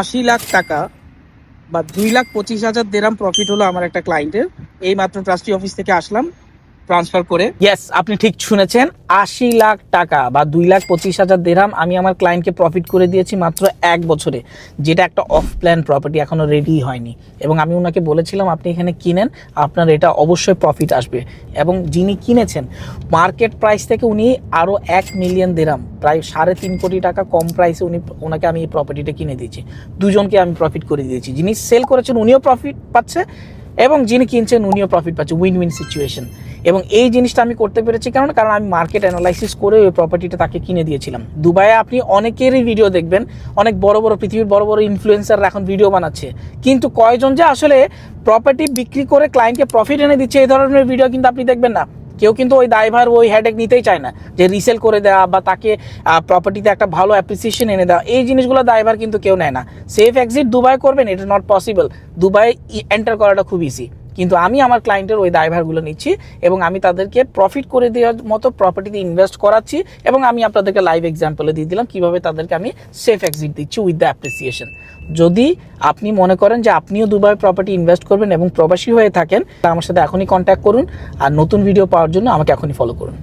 আশি লাখ টাকা বা দুই লাখ পঁচিশ হাজার দেরাম প্রফিট হলো আমার একটা ক্লায়েন্টের এই মাত্র ট্রাস্টি অফিস থেকে আসলাম। ট্রান্সফার করে। ইয়েস আপনি ঠিক শুনেছেন। আশি লাখ টাকা বা দুই লাখ পঁচিশ হাজার দেরাম আমি আমার ক্লায়েন্টকে প্রফিট করে দিয়েছি মাত্র এক বছরে। যেটা একটা অফ প্ল্যান প্রপার্টি এখনও রেডি হয়নি। এবং আমি ওনাকে বলেছিলাম, আপনি এখানে কিনেন, আপনার এটা অবশ্যই প্রফিট আসবে। এবং যিনি কিনেছেন মার্কেট প্রাইস থেকে উনি আরও এক মিলিয়ন দেরাম প্রায় সাড়ে তিন কোটি টাকা কম প্রাইসে উনি ওনাকে আমি এই প্রপার্টিটা কিনে দিয়েছি। দুজনকে আমি প্রফিট করে দিয়েছি। যিনি সেল করেছেন, উনিও প্রফিট পাচ্ছে। এবং যিনি কিনছেন উনিও প্রফিট পাচ্ছে উইন উইন সিচুয়েশন এবং এই জিনিসটা আমি করতে পেরেছি কারণ কারণ আমি মার্কেট অ্যানালাইসিস করে ওই প্রপার্টিটা তাকে কিনে দিয়েছিলাম। দুবাইয়ে আপনি অনেকেরই ভিডিও দেখবেন, অনেক বড় বড় পৃথিবীর বড় বড় ইনফ্লুয়েন্সাররা এখন ভিডিও বানাচ্ছে। কিন্তু কয়জন যে আসলে প্রপার্টি বিক্রি করে ক্লায়েন্টকে প্রফিট এনে দিচ্ছে, এই ধরনের ভিডিও কিন্তু আপনি দেখবেন না। কেউ কিন্তু ওই দায়ভার, ওই হেডেক নিতেই চায় না যে রিসেল করে দেওয়া বা তাকে প্রপার্টিতে একটা ভালো অ্যাপ্রিসিয়েশন এনে দেওয়া। এই জিনিসগুলো দায়ভার কিন্তু কেউ নেয় না। সেফ এক্সিট দুবাই করবেন ইট এটা নট পসিবল দুবাই এন্টার করাটা খুব ইজি কিন্তু আমি আমার ক্লায়েন্টের ওই দায়ভারগুলো নিচ্ছি এবং আমি তাদেরকে প্রফিট করে দেওয়ার মতো প্রপার্টিতে ইনভেস্ট করাচ্ছি এবং আমি আপনাদেরকে লাইভ এক্সাম্পলে দিয়ে দিলাম কীভাবে তাদেরকে আমি সেফ এক্সিট দিচ্ছি উইথ দ্য অ্যাপ্রিসিয়েশন যদি আপনি মনে করেন যে আপনিও দুবাই প্রপার্টি ইনভেস্ট করবেন এবং প্রবাসী হয়ে থাকেন আমার সাথে এখনই কন্ট্যাক্ট করুন আর নতুন ভিডিও পাওয়ার জন্য আমাকে এখনই ফলো করুন।